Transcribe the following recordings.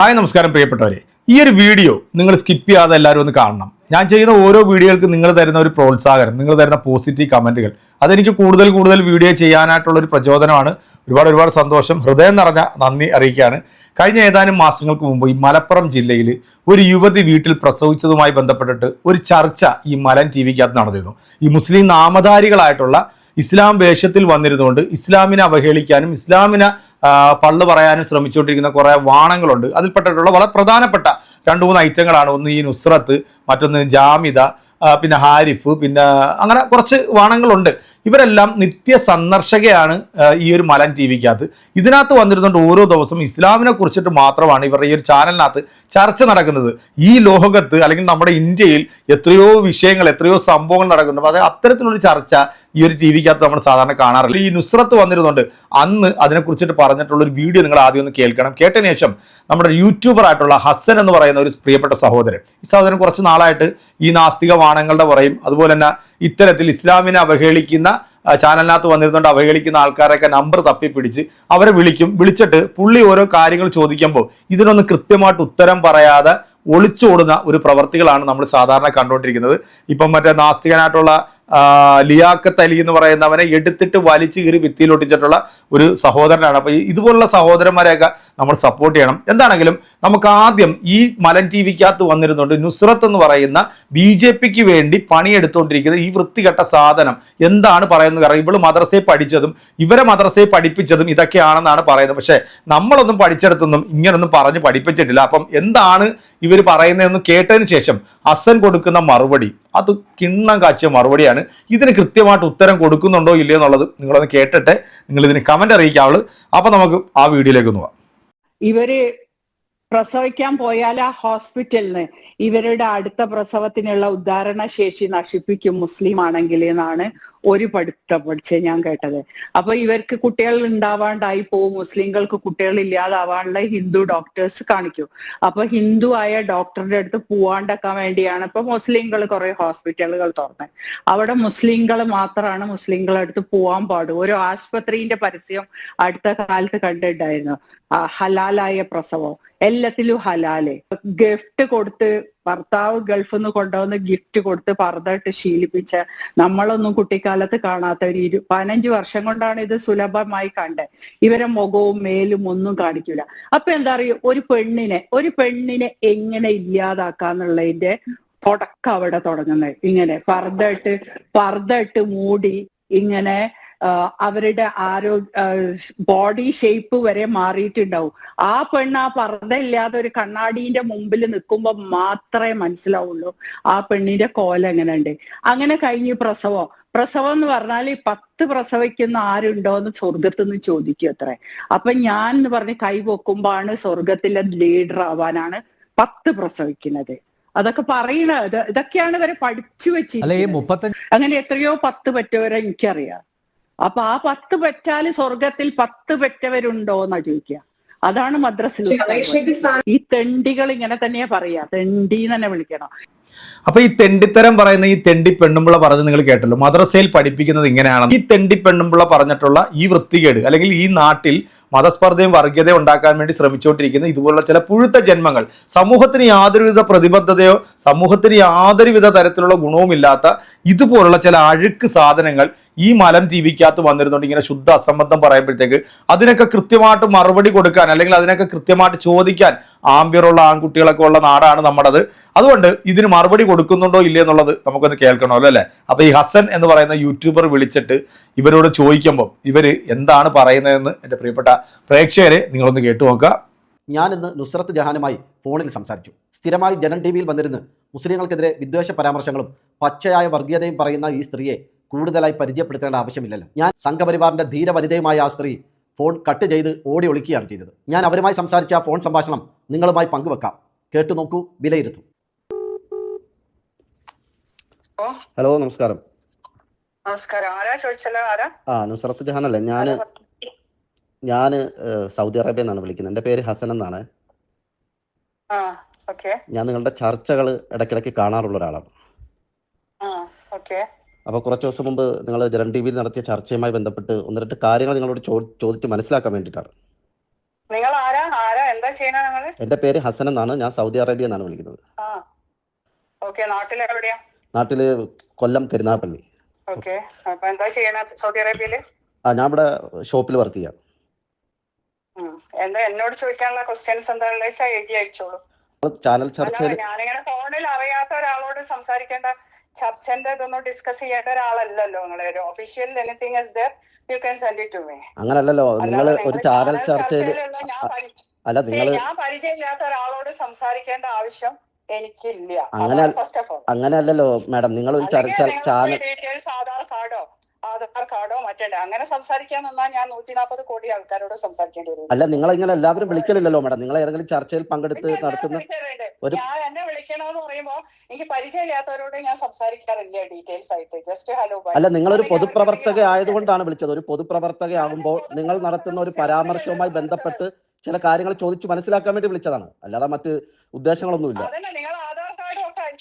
Hi നമസ്കാരം പ്രിയപ്പെട്ടവരെ. ഈ ഒരു വീഡിയോ നിങ്ങൾ സ്കിപ്പ് ചെയ്യാതെ എല്ലാവരും ഒന്ന് കാണണം. ഞാൻ ചെയ്യുന്ന ഓരോ വീഡിയോകൾക്ക് നിങ്ങൾ തരുന്ന ഒരു പ്രോത്സാഹനം നിങ്ങൾ തരുന്ന പോസിറ്റീവ് കമന്റുകൾ അതെനിക്ക് കൂടുതൽ കൂടുതൽ വീഡിയോ ചെയ്യാനായിട്ടുള്ള ഒരു പ്രചോദനമാണ്. ഒരുപാട് ഒരുപാട് സന്തോഷം. ഹൃദയം നിറഞ്ഞ നന്ദി അറിയിക്കുകയാണ്. കഴിഞ്ഞ ഏതാനും മാസങ്ങൾക്ക് മുമ്പ് ഈ മലപ്പുറം ജില്ലയിൽ ഒരു യുവതി വീട്ടിൽ പ്രസവിച്ചതുമായി ബന്ധപ്പെട്ടിട്ട് ഒരു ചർച്ച ഈ മലൻ ടി വിക്കകത്ത് നടന്നിരുന്നു. ഈ മുസ്ലിം നാമധാരികളായിട്ടുള്ള ഇസ്ലാം വേഷത്തിൽ വന്നിരുന്നുകൊണ്ട് ഇസ്ലാമിനെ അവഹേളിക്കാനും ഇസ്ലാമിനെ പള്ളു പറയാനും ശ്രമിച്ചുകൊണ്ടിരിക്കുന്ന കുറേ വാണങ്ങളുണ്ട്. അതിൽപ്പെട്ടിട്ടുള്ള വളരെ പ്രധാനപ്പെട്ട രണ്ട് മൂന്ന് ഐറ്റങ്ങളാണ്. ഒന്ന് ഈ നുസ്രത്ത് മറ്റൊന്ന് ജാമിത പിന്നെ ഹാരിഫ് പിന്നെ അങ്ങനെ കുറച്ച് വാണങ്ങളുണ്ട്. ഇവരെല്ലാം നിത്യ സന്ദർശകയാണ് ഈ ഒരു മലൻ ടി വിക്കകത്ത് ഇതിനകത്ത് വന്നിരുന്നുകൊണ്ട് ഓരോ ദിവസം ഇസ്ലാമിനെ കുറിച്ചിട്ട് മാത്രമാണ് ഇവരുടെ ഈ ഒരു ചാനലിനകത്ത് ചർച്ച നടക്കുന്നത്. ഈ ലോകത്ത് അല്ലെങ്കിൽ നമ്മുടെ ഇന്ത്യയിൽ എത്രയോ വിഷയങ്ങൾ എത്രയോ സംഭവങ്ങൾ നടക്കുന്നുണ്ട്. അത് അത്തരത്തിലൊരു ചർച്ച ഈ ഒരു ടി വിക്കകത്ത് നമ്മൾ സാധാരണ കാണാറില്ല. ഈ നുസ്രത്ത് വന്നിരുന്നുണ്ട് അന്ന് അതിനെക്കുറിച്ചിട്ട് പറഞ്ഞിട്ടുള്ള ഒരു വീഡിയോ നിങ്ങൾ ആദ്യം ഒന്ന് കേൾക്കണം. കേട്ടതിന് ശേഷം നമ്മുടെ യൂട്യൂബർ ആയിട്ടുള്ള ഹസൻ എന്ന് പറയുന്ന ഒരു പ്രിയപ്പെട്ട സഹോദരൻ. ഈ സഹോദരൻ കുറച്ച് നാളായിട്ട് ഈ നാസ്തിക വാണങ്ങളുടെ പറയും. അതുപോലെ തന്നെ ഇത്തരത്തിൽ ഇസ്ലാമിനെ അവഹേളിക്കുന്ന ചാനലിനകത്ത് വന്നിരുന്നുകൊണ്ട് അവഹേളിക്കുന്ന ആൾക്കാരൊക്കെ നമ്പർ തപ്പി പിടിച്ച് അവരെ വിളിക്കും. വിളിച്ചിട്ട് പുള്ളി ഓരോ കാര്യങ്ങൾ ചോദിക്കുമ്പോൾ ഇതിനൊന്നും കൃത്യമായിട്ട് ഉത്തരം പറയാതെ ഒളിച്ചോടുന്ന ഒരു പ്രവർത്തികളാണ് നമ്മൾ സാധാരണ കണ്ടുകൊണ്ടിരിക്കുന്നത്. ഇപ്പം മറ്റേ നാസ്തികനായിട്ടുള്ള ആ, ലിയാഖത്ത് അലി എന്ന് പറയുന്നവനെ എടുത്തിട്ട് വലിച്ചു കീറി ഭിത്തിയിലൊട്ടിച്ചിട്ടുള്ള ഒരു സഹോദരനാണ്. അപ്പോൾ ഇതുപോലുള്ള സഹോദരന്മാരെയൊക്കെ നമ്മൾ സപ്പോർട്ട് ചെയ്യണം. എന്താണെങ്കിലും നമുക്ക് ആദ്യം ഈ മലൻ ടി വിക്കകത്ത് വന്നിരുന്നുണ്ട് നുസ്രത്ത് എന്ന് പറയുന്ന ബി ജെ പിക്ക് വേണ്ടി പണിയെടുത്തുകൊണ്ടിരിക്കുന്ന ഈ വൃത്തികെട്ട സാധനം എന്താണ് പറയുന്നത്? കാരണം ഇവൾ മദ്രസയെ പഠിച്ചതും ഇവരെ മദ്രസയെ പഠിപ്പിച്ചതും ഇതൊക്കെയാണെന്നാണ് പറയുന്നത്. പക്ഷേ നമ്മളൊന്നും പഠിച്ചെടുത്തൊന്നും ഇങ്ങനൊന്നും പറഞ്ഞ് പഠിപ്പിച്ചിട്ടില്ല. അപ്പം എന്താണ് ഇവർ പറയുന്നതെന്ന് കേട്ടതിന് ശേഷം അസൻ കൊടുക്കുന്ന മറുപടി അത് കിണ്ണം കാച്ചിയ മറുപടിയാണ്. ഇതിന് കൃത്യമായിട്ട് ഉത്തരം കൊടുക്കുന്നുണ്ടോ ഇല്ലയോ എന്നുള്ളത് നിങ്ങളൊന്ന് കേട്ടിട്ട് നിങ്ങൾ ഇതിന് കമന്റ് അറിയിക്കാവുള്ളൂ അപ്പൊ നമുക്ക് ആ വീഡിയോയിലേക്ക് പോവാം ഇവർ പ്രസവിക്കാൻ പോയാൽ ആ ഹോസ്പിറ്റലിന് ഇവരുടെ അടുത്ത പ്രസവത്തിനുള്ള ഉദ്ധാരണ ശേഷി നശിപ്പിക്കും മുസ്ലിം ആണെങ്കിൽ എന്നാണ് ഒരു പഠിത്തം പഠിച്ച് ഞാൻ കേട്ടത്. അപ്പൊ ഇവർക്ക് കുട്ടികൾ ഉണ്ടാവാണ്ടായി പോവും. മുസ്ലിങ്ങൾക്ക് കുട്ടികൾ ഇല്ലാതാവാനുള്ള ഹിന്ദു ഡോക്ടേഴ്സ് കാണിക്കും. അപ്പൊ ഹിന്ദു ആയ ഡോക്ടറുടെ അടുത്ത് പോവാണ്ടാക്കാൻ വേണ്ടിയാണ് ഇപ്പൊ മുസ്ലിങ്ങൾ കുറെ ഹോസ്പിറ്റലുകൾ തുറന്നത് അവിടെ മുസ്ലിങ്ങൾ മാത്രമാണ് മുസ്ലിങ്ങളുടെ അടുത്ത് പോവാൻ പാടും. ഒരു ആശുപത്രിന്റെ പരസ്യം അടുത്ത കാലത്ത് കണ്ടിട്ടുണ്ടായിരുന്നു. ഹലാലായ പ്രസവം. എല്ലാത്തിലും ഹലാൽ. ഗിഫ്റ്റ് കൊടുത്ത് ഭർത്താവ് ഗൾഫിൽ നിന്ന് കൊണ്ടുവന്ന് ഗിഫ്റ്റ് കൊടുത്ത് പർദ്ദയിട്ട് ശീലിപ്പിച്ച നമ്മളൊന്നും കുട്ടിക്കാലത്ത് കാണാത്ത ഒരു ഇരു പതിനഞ്ച് വർഷം കൊണ്ടാണ് ഇത് സുലഭമായി കണ്ടത് ഇവരെ മുഖവും മേലും ഒന്നും കാണിക്കില്ല അപ്പൊ എന്താ പറയുക ഒരു പെണ്ണിനെ ഒരു പെണ്ണിനെ എങ്ങനെ ഇല്ലാതാക്കാന്നുള്ളതിന്റെ തുടക്കം അവിടെ തുടങ്ങുന്നത്. ഇങ്ങനെ പർദ്ദയിട്ട് പർദ്ദയിട്ട് മൂടി ഇങ്ങനെ അവരുടെ ആരോഗ്യ ബോഡി ഷേപ്പ് വരെ മാറിയിട്ടുണ്ടാവും. ആ പെണ്ണ് ആ പർദ്ദ ഇല്ലാതെ ഒരു കണ്ണാടിന്റെ മുമ്പിൽ നിൽക്കുമ്പോൾ മാത്രമേ മനസ്സിലാവുള്ളൂ ആ പെണ്ണിന്റെ കോല എങ്ങനെ ഉണ്ട് അങ്ങനെ കഴിഞ്ഞ് പ്രസവം. പ്രസവം എന്ന് പറഞ്ഞാൽ ഈ പത്ത് പ്രസവിക്കുന്ന ആരുണ്ടോ എന്ന് സ്വർഗത്തിൽ നിന്ന് ചോദിക്കും അത്രേ. അപ്പൊ ഞാൻ എന്ന് പറഞ്ഞ് കൈ പൊക്കുമ്പോഴാണ് സ്വർഗത്തിലെ ലീഡർ ആവാനാണ് പത്ത് പ്രസവിക്കുന്നത്. അതൊക്കെ പറയണത് ഇതൊക്കെയാണ് ഇവരെ പഠിച്ചു വെച്ചത് വെച്ചിരിക്കുന്നത്. അങ്ങനെ എത്രയോ പത്ത് പറ്റവരെ എനിക്കറിയാം. അപ്പൊ ആ പത്ത് പെറ്റാൽ സ്വർഗത്തിൽ പത്ത് പെറ്റവരുണ്ടോ എന്നാ ചോദിക്കുക അതാണ് മദ്രസിൽ ഈ തെണ്ടികൾ ഇങ്ങനെ തന്നെയാ പറയാ. തെണ്ടി എന്ന് തന്നെ വിളിക്കണം. അപ്പൊ ഈ തെണ്ടിത്തരം പറയുന്ന ഈ തെണ്ടി പെണ്ണുമ്പിള പറഞ്ഞ് നിങ്ങൾ കേട്ടല്ലോ. മദ്രസയിൽ പഠിപ്പിക്കുന്നത് ഇങ്ങനെയാണ്. ഈ തെണ്ടി പെണ്ണുമ്പിള പറഞ്ഞിട്ടുള്ള ഈ വൃത്തികേട് അല്ലെങ്കിൽ ഈ നാട്ടിൽ മതസ്പർദ്ധയും വർഗീയതയും ഉണ്ടാക്കാൻ വേണ്ടി ശ്രമിച്ചുകൊണ്ടിരിക്കുന്ന ഇതുപോലുള്ള ചില പുഴുത്ത ജന്മങ്ങൾ സമൂഹത്തിന് യാതൊരുവിധ പ്രതിബദ്ധതയോ സമൂഹത്തിന് യാതൊരുവിധ തരത്തിലുള്ള ഗുണവുമില്ലാത്ത ഇതുപോലുള്ള ചില അഴുക്ക് സാധനങ്ങൾ ഈ മലം ടി വന്നിരുന്നുണ്ട് ഇങ്ങനെ ശുദ്ധ അസംബന്ധം പറയുമ്പോഴത്തേക്ക് അതിനൊക്കെ കൃത്യമായിട്ട് മറുപടി കൊടുക്കാൻ അല്ലെങ്കിൽ അതിനൊക്കെ കൃത്യമായിട്ട് ചോദിക്കാൻ ആംബിയറുള്ള ആൺകുട്ടികളൊക്കെ ഉള്ള നാടാണ് നമ്മുടേത്. അതുകൊണ്ട് ഇതിന് മറുപടി കൊടുക്കുന്നുണ്ടോ ഇല്ലേ എന്നുള്ളത് നമുക്കൊന്ന് കേൾക്കണമല്ലോ അല്ലേ? അപ്പോൾ ഈ ഹസൻ എന്ന് പറയുന്ന യൂട്യൂബർ വിളിച്ചിട്ട് ഇവരോട് ചോദിക്കുമ്പോൾ ഇവർ എന്താണ് പറയുന്നതെന്ന് എന്റെ പ്രിയപ്പെട്ട പ്രേക്ഷകരെ നിങ്ങളൊന്ന് കേട്ടു നോക്കുക. ഞാൻ ഇന്ന് നുസ്രത്ത് ജഹാനുമായി ഫോണിൽ സംസാരിച്ചു. സ്ഥിരമായി ജനം ടി വിയിൽ വന്നിരുന്ന് മുസ്ലിങ്ങൾക്കെതിരെ വിദ്വേഷ പരാമർശങ്ങളും പച്ചയായ വർഗീയതയും പറയുന്ന ഈ സ്ത്രീയെ കൂടുതലായി പരിചയപ്പെടുത്തേണ്ട ആവശ്യമില്ലല്ലോ. ഞാൻ സംഘപരിവാറിന്റെ ധീരവനിതയുമായ ആ സ്ത്രീ ഫോൺ കട്ട് ചെയ്ത് ഓടി ഒളിക്കുകയാണ് ചെയ്തത്. ഞാൻ അവരുമായി സംസാരിച്ച ഫോൺ സംഭാഷണം നിങ്ങളുമായി പങ്കുവെക്കാം. കേട്ടു നോക്കൂ വിലയിരുത്തും. ഓ ഹലോ നമസ്കാരം. നമസ്കാരം. ആരാ ചോദിച്ചല്ലോ ആരാ? ആ നുസറത്ത് ജഹാൻ അല്ലേ? ഞാൻ ഞാൻ ഞാൻ സൗദി അറേബ്യ എന്നാണ് വിളിക്കുന്നത്. എന്റെ പേര് ഹസൻ എന്നാണ്. ആ ഓക്കെ. ഞാൻ നിങ്ങളുടെ ചർച്ചകൾ ഇടയ്ക്കിടയ്ക്ക് കാണാറുള്ള ഒരാളാണ്. ആ ഓക്കെ. അപ്പോൾ കുറച്ച് ദിവസം മുമ്പ് നിങ്ങൾ ജനം ടി വിയിൽ നടത്തിയ ചർച്ചയുമായി ബന്ധപ്പെട്ട് ഒന്ന് രണ്ട് കാര്യങ്ങൾ നിങ്ങളോട് ചോദിച്ച് മനസ്സിലാക്കാൻ വേണ്ടിയിട്ടാണ്. നിങ്ങൾ ആരാ? ആരാ? എന്താ ചെയ്യണ എന്റെ പേര് ഹസൻ എന്നാണ്. ഞാൻ സൗദി അറേബ്യ എന്നാണ് വിളിക്കുന്നത്. ആ. ഓക്കെ. നാട്ടിൽ എവിടെയാ? നാട്ടിൽ കൊല്ലം കരുനാഗപ്പള്ളി. ഓക്കെ. അപ്പൊ എന്താ ചെയ്യണ സൗദി അറേബ്യയിൽ ആ ഞാൻ ഇവിടെ ഷോപ്പിൽ വർക്ക് ചെയ്യാം. എന്താ എന്നോട് ചോദിക്കാനുള്ള ക്വസ്റ്റ്യൻസ് എന്താണെന്ന് വെച്ചാൽ എഴുതി അയച്ചോളൂ. ചാനൽ ചർച്ചയിൽ ഞാനിങ്ങനെ ഫോണിൽ അറിയാത്ത ഒരാളോട് സംസാരിക്കേണ്ട ചർച്ചന്റെ ഇതൊന്നും ഡിസ്കസ് ചെയ്യേണ്ട ഒരാളല്ലല്ലോ നിങ്ങൾ ഒരു official anything is there you can send it to me അങ്ങനല്ലല്ലോ. നിങ്ങൾ ഒരു ചാനൽ ചർച്ചയിൽ അല്ല നിങ്ങൾ ഞാൻ പരിചയമില്ലാത്ത ഒരാളോട് സംസാരിക്കേണ്ട ആവശ്യം എനിക്കില്ല. അങ്ങനെ ഫസ്റ്റ് ഓഫ് ഓൾ അങ്ങനെയല്ലല്ലോ മാഡം നിങ്ങൾ ഒരു ചർച്ച ചാനൽ ഡീറ്റെയിൽസ് ആധാർ കാർഡോ? ആധാർ കാർഡോ മറ്റേ അങ്ങനെ സംസാരിക്കാൻ നിന്നാ ഞാൻ നൂറ്റി നാൽപ്പത് കോടി ആൾക്കാരോട് സംസാരിക്കേണ്ടി വരും. അല്ല നിങ്ങൾ ഇങ്ങനെ എല്ലാവരും വിളിക്കലില്ലല്ലോ മാഡം. നിങ്ങൾ ഏതെങ്കിലും ചർച്ചയിൽ പങ്കെടുത്ത് നടത്തുന്ന ഒരു- ഞാൻ എന്നെ വിളിക്കണമെന്ന് പറയുമ്പോ എനിക്ക് പരിചയമില്ലാത്തവരോട് ഞാൻ സംസാരിക്കാറില്ല ഡീറ്റെയിൽസ് ആയിട്ട്. ജസ്റ്റ് ഹലോ അല്ല നിങ്ങൾ ഒരു പൊതുപ്രവർത്തക ആയതുകൊണ്ടാണ് വിളിച്ചത്. ഒരു പൊതുപ്രവർത്തക ആകുമ്പോൾ നിങ്ങൾ നടത്തുന്ന ഒരു പരാമർശവുമായി ബന്ധപ്പെട്ട് ചില കാര്യങ്ങൾ ചോദിച്ചു മനസ്സിലാക്കാൻ വേണ്ടി വിളിച്ചതാണ്. അല്ലാതെ മറ്റ് ഉദ്ദേശങ്ങളൊന്നുമില്ല.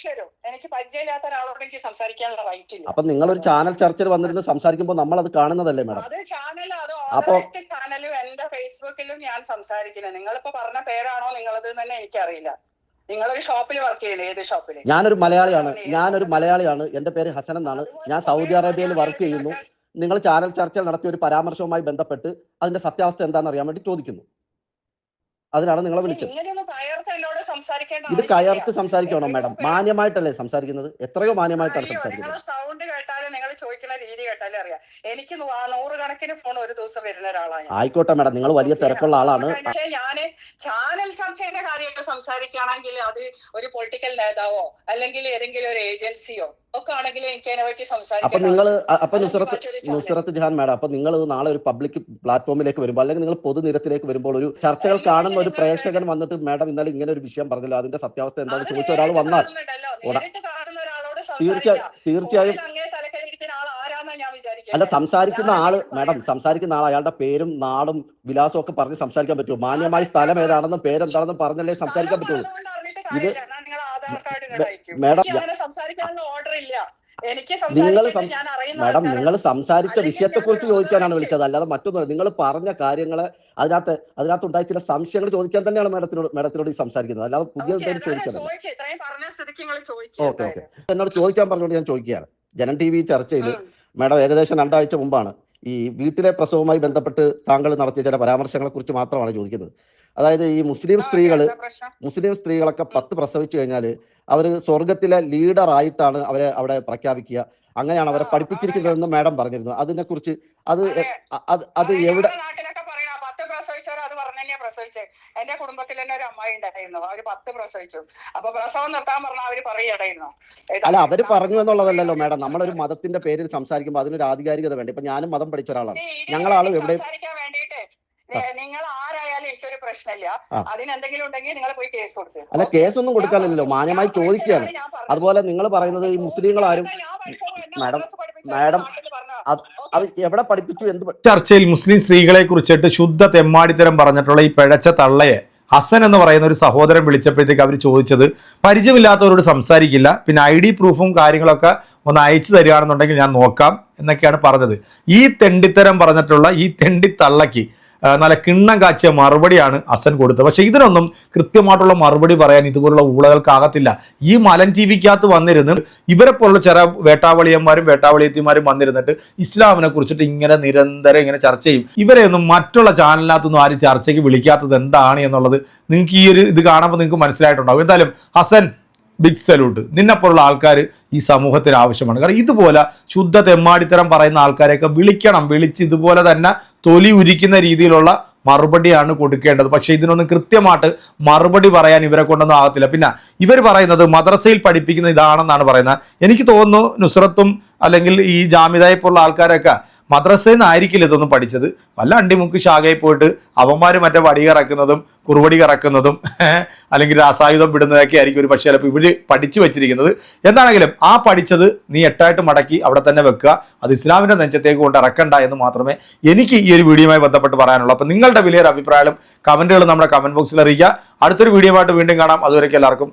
തരും. എനിക്ക് പരിചയമില്ലാത്ത ഒരാളോട് എനിക്ക് സംസാരിക്കാനുള്ള റൈറ്റ് ഇല്ല. അപ്പൊ നിങ്ങൾ ഒരു ചാനൽ ചർച്ചയിൽ വന്നിരുന്ന് സംസാരിക്കുമ്പോൾ നമ്മൾ അത് കാണുന്നതല്ലേ മാഡം അത് ചാനൽ അത് ഓതറൈസ്ഡ് ചാനലും എന്റെ ഫേസ്ബുക്കിലും ഞാൻ സംസാരിക്കുന്നത് നിങ്ങളിപ്പോ പറഞ്ഞ പേരാണോ നിങ്ങളത് തന്നെ എനിക്കറിയില്ല. നിങ്ങളൊരു ഷോപ്പിൽ വർക്ക് ചെയ്യണേ ഏത് ഷോപ്പിൽ ഞാനൊരു മലയാളിയാണ്. ഞാനൊരു മലയാളിയാണ്. എന്റെ പേര് ഹസൻ എന്നാണ്. ഞാൻ സൗദി അറേബ്യയിൽ വർക്ക് ചെയ്യുന്നു. നിങ്ങൾ ചാനൽ ചർച്ചയിൽ നടത്തിയ ഒരു പരാമർശവുമായി ബന്ധപ്പെട്ട് അതിന്റെ സത്യാവസ്ഥ എന്താണെന്ന് അറിയാൻ വേണ്ടി ചോദിക്കുന്നു. അതിനാണ് നിങ്ങളെ വിളിച്ചത്. ഇത് കയർത്ത് സംസാരിക്കണോ മാഡം. മാന്യമായിട്ടല്ലേ സംസാരിക്കുന്നത്? എത്രയോ മാന്യമായിട്ടാണ് സംസാരിക്കുന്നത്. നിങ്ങൾ ചോദിക്കുന്ന രീതി കേട്ടാലും അറിയാം. എനിക്ക് നൂറുകണക്കിന് ഫോൺ ഒരു ദിവസം വരുന്ന ഒരാളാണ് ആയിക്കോട്ടെ മാഡം നിങ്ങൾ വലിയ തിരക്കുള്ള ആളാണ്. പക്ഷേ ഞാൻ ചാനൽ ചർച്ചയുടെ കാര്യമൊക്കെ സംസാരിക്കുകയാണെങ്കിൽ അത് ഒരു പൊളിറ്റിക്കൽ നേതാവോ അല്ലെങ്കിൽ ഏതെങ്കിലും ഒരു ഏജൻസിയോ ഒക്കെ ആണെങ്കിൽ എനിക്ക് അതിനെ പറ്റി സംസാരിക്കാം നിങ്ങൾ അപ്പൊ നുസറത്ത് നുസ്രത്ത് ജഹാൻ മാഡം അപ്പൊ നിങ്ങൾ നാളെ ഒരു പബ്ലിക് പ്ലാറ്റ്ഫോമിലേക്ക് വരുമ്പോൾ അല്ലെങ്കിൽ നിങ്ങൾ പൊതുനിരത്തിലേക്ക് വരുമ്പോൾ ഒരു ചർച്ചകൾ കാണുന്ന ഒരു പ്രേക്ഷകൻ വന്നിട്ട് മാഡം ഇന്നലെ ഇങ്ങനെ ഒരു വിഷയം പറഞ്ഞല്ലോ. അതിന്റെ സത്യാവസ്ഥ എന്താണെന്ന് ചോദിച്ച ഒരാൾ വന്നാൽ തീർച്ചയായും. തീർച്ചയായും ഫോണിൽ അങ്ങേ തലക്കലിരിക്കുന്ന ആൾ ആരാന്നാ ഞാൻ വിചാരിക്കുന്നത്. അല്ല സംസാരിക്കുന്ന ആൾ മാഡം സംസാരിക്കുന്ന ആൾ അയാളുടെ പേരും നാടും വിലാസവും ഒക്കെ പറഞ്ഞ് സംസാരിക്കാൻ പറ്റുമോ? മാന്യമായ സ്ഥലം ഏതാണെന്നും പേരെന്താണെന്നും പറഞ്ഞല്ലേ സംസാരിക്കാൻ പറ്റുള്ളൂ. ഇത്. മാഡം നിങ്ങൾ മാഡം നിങ്ങൾ സംസാരിച്ച വിഷയത്തെ കുറിച്ച് ചോദിക്കാനാണ് വിളിച്ചത്. അല്ലാതെ മറ്റൊന്നും നിങ്ങൾ പറഞ്ഞ കാര്യങ്ങൾ അതിനകത്ത് അതിനകത്ത് ഉണ്ടായ ചില സംശയങ്ങൾ ചോദിക്കാൻ തന്നെയാണ് മാഡത്തിനോട് മാഡത്തിനോട് സംസാരിക്കുന്നത്. അല്ലാതെ പുതിയ എന്തെങ്കിലും എന്നാലും ചോദിക്കാനല്ല ചോദിക്ക്. ഇത്രയും പറഞ്ഞ സ്ഥിതിക്ക് നിങ്ങൾ ചോദിക്ക് ഓക്കെ ഓക്കെ. എന്നോട് ചോദിക്കാൻ പറഞ്ഞുകൊണ്ട് ഞാൻ ചോദിക്കുകയാണ്. ജനം ടി വി ചർച്ചയിൽ. മാഡം ഏകദേശം രണ്ടാഴ്ച മുമ്പാണ് ഈ വീട്ടിലെ പ്രസവവുമായി ബന്ധപ്പെട്ട് താങ്കൾ നടത്തിയ ചില പരാമർശങ്ങളെ കുറിച്ച് മാത്രമാണ് ചോദിക്കുന്നത്. അതായത് ഈ മുസ്ലിം സ്ത്രീകൾ മുസ്ലിം സ്ത്രീകളൊക്കെ പത്ത് പ്രസവിച്ചു കഴിഞ്ഞാൽ അവർ സ്വർഗത്തിലെ ലീഡർ ആയിട്ടാണ് അവരെ അവിടെ പ്രഖ്യാപിക്കുക. അങ്ങനെയാണ് അവരെ പഠിപ്പിച്ചിരിക്കുന്നതെന്ന് മാഡം പറഞ്ഞിരുന്നു അതിനെ കുറിച്ച് അത്. അത് എവിടെ ഞങ്ങളുടെ നാട്ടിലൊക്കെ പറയാ പത്ത് പ്രസവിച്ചവർ അത് പറഞ്ഞു തന്നെയാ പ്രസവിച്ചത് എന്റെ കുടുംബത്തിൽ തന്നെ ഒരു അമ്മായി ഉണ്ടായിരുന്നു. അവർ പത്ത് പ്രസവിച്ചു. അപ്പൊ പ്രസവം നിർത്താൻ പറഞ്ഞ അവർ പറയടായിരുന്നു അല്ല അവർ പറഞ്ഞു എന്നുള്ളതല്ലല്ലോ മാഡം. നമ്മളൊരു മതത്തിന്റെ പേരിൽ സംസാരിക്കുമ്പോൾ അതിനൊരു ആധികാരികത വേണ്ടി? ഇപ്പൊ ഞാനും മതം പഠിച്ച ഒരാളാണ് ഞങ്ങളാളും എവിടെ സംസാരിക്കാൻ വേണ്ടിയിട്ട്. നിങ്ങൾ ആരായാലും എനിക്കൊരു പ്രശ്നമില്ല. അതിനെന്തെങ്കിലും ഉണ്ടെങ്കിൽ നിങ്ങൾ പോയി കേസ് കൊടുക്കുക അല്ല കേസൊന്നും കൊടുക്കാനില്ലല്ലോ. മാന്യമായി ചോദിക്കുകയാണ്. അതുപോലെ നിങ്ങൾ പറയുന്നത് ഈ മുസ്ലിങ്ങളാരും മാഡം, മാഡം, അത് എവിടെ പഠിപ്പിച്ചു? എന്ത് ചർച്ചയിൽ മുസ്ലിം സ്ത്രീകളെ കുറിച്ചിട്ട് ശുദ്ധ തെമ്മാടിത്തരം പറഞ്ഞിട്ടുള്ള ഈ പിഴച്ച തള്ളയെ ഹസൻ എന്ന് പറയുന്ന ഒരു സഹോദരൻ വിളിച്ചപ്പോഴത്തേക്ക് അവർ ചോദിച്ചത് പരിചയമില്ലാത്തവരോട് സംസാരിക്കില്ല. പിന്നെ ഐ ഡി പ്രൂഫും കാര്യങ്ങളൊക്കെ ഒന്ന് അയച്ചു തരികയാണെന്നുണ്ടെങ്കിൽ ഞാൻ നോക്കാം എന്നൊക്കെയാണ് പറഞ്ഞത്. ഈ തെണ്ടിത്തരം പറഞ്ഞിട്ടുള്ള ഈ തെണ്ടിത്തള്ളയ്ക്ക് നല്ല കിണ്ണം കാച്ചിയ മറുപടിയാണ് അസൻ കൊടുത്തത്. പക്ഷേ ഇതിനൊന്നും കൃത്യമായിട്ടുള്ള മറുപടി പറയാൻ ഇതുപോലുള്ള ഊളകൾക്കാകത്തില്ല. ഈ മലൻ ടി വിക്കകത്ത് വന്നിരുന്ന് ഇവരെ പോലുള്ള ചില വേട്ടാവളിയന്മാരും വേട്ടാവളിയത്തിമാരും വന്നിരുന്നിട്ട് ഇസ്ലാമിനെ കുറിച്ചിട്ട് ഇങ്ങനെ നിരന്തരം ഇങ്ങനെ ചർച്ച ചെയ്യും. ഇവരെയൊന്നും മറ്റുള്ള ചാനലിനകത്തൊന്നും ആരും ചർച്ചയ്ക്ക് വിളിക്കാത്തത് എന്താണ് എന്നുള്ളത് നിങ്ങൾക്ക് ഈ ഒരു ഇത് കാണുമ്പോൾ നിങ്ങൾക്ക് മനസ്സിലായിട്ടുണ്ടാവും. എന്തായാലും ഹസൻ ബിഗ് സല്യൂട്ട് നിന്നെപ്പോലുള്ള ആൾക്കാർ ഈ സമൂഹത്തിന് ആവശ്യമാണ്. കാരണം ഇതുപോലെ ശുദ്ധ തെമ്മാടിത്തരം പറയുന്ന ആൾക്കാരെയൊക്കെ വിളിക്കണം. വിളിച്ച് ഇതുപോലെ തന്നെ തൊലി ഉരിക്കുന്ന രീതിയിലുള്ള മറുപടിയാണ് കൊടുക്കേണ്ടത്. പക്ഷേ ഇതിനൊന്നും കൃത്യമായിട്ട് മറുപടി പറയാൻ ഇവരെ കൊണ്ടൊന്നും ആകത്തില്ല. പിന്നെ ഇവർ പറയുന്നത് മദ്രസയിൽ പഠിപ്പിക്കുന്ന ഇതാണെന്നാണ് പറയുന്നത്. എനിക്ക് തോന്നുന്നു നുസ്രത്തും അല്ലെങ്കിൽ ഈ ജാമിദയെ പോലുള്ള ആൾക്കാരൊക്കെ മദ്രസയിൽ നിന്നായിരിക്കില്ല ഇതൊന്നും പഠിച്ചത്. വല്ല അണ്ടിമുക്ക് ശാഖയിൽ പോയിട്ട് അവന്മാർ മറ്റേ വടി കറക്കുന്നതും കുറുവടി കറക്കുന്നതും അല്ലെങ്കിൽ രാസായുധം വിടുന്നതൊക്കെ ആയിരിക്കും ഒരു പക്ഷേ ചിലപ്പോൾ ഇവർ പഠിച്ചു വെച്ചിരിക്കുന്നത്. എന്താണെങ്കിലും ആ പഠിച്ചത് നീ എട്ടായിട്ട് മടക്കി അവിടെ തന്നെ വെക്കുക. അത് ഇസ്ലാമിന്റെ നെഞ്ചത്തേക്ക് കൊണ്ട് ഇറക്കണ്ട എന്ന് മാത്രമേ എനിക്ക് ഈ ഒരു വീഡിയോയുമായി ബന്ധപ്പെട്ട് പറയാനുള്ളൂ. അപ്പം നിങ്ങളുടെ വലിയൊരു അഭിപ്രായം കമന്റുകൾ നമ്മുടെ കമന്റ് ബോക്സിൽ അറിയിക്കുക. അടുത്തൊരു വീഡിയോ ആയിട്ട് വീണ്ടും കാണാം. അതുവരേക്കും എല്ലാവർക്കും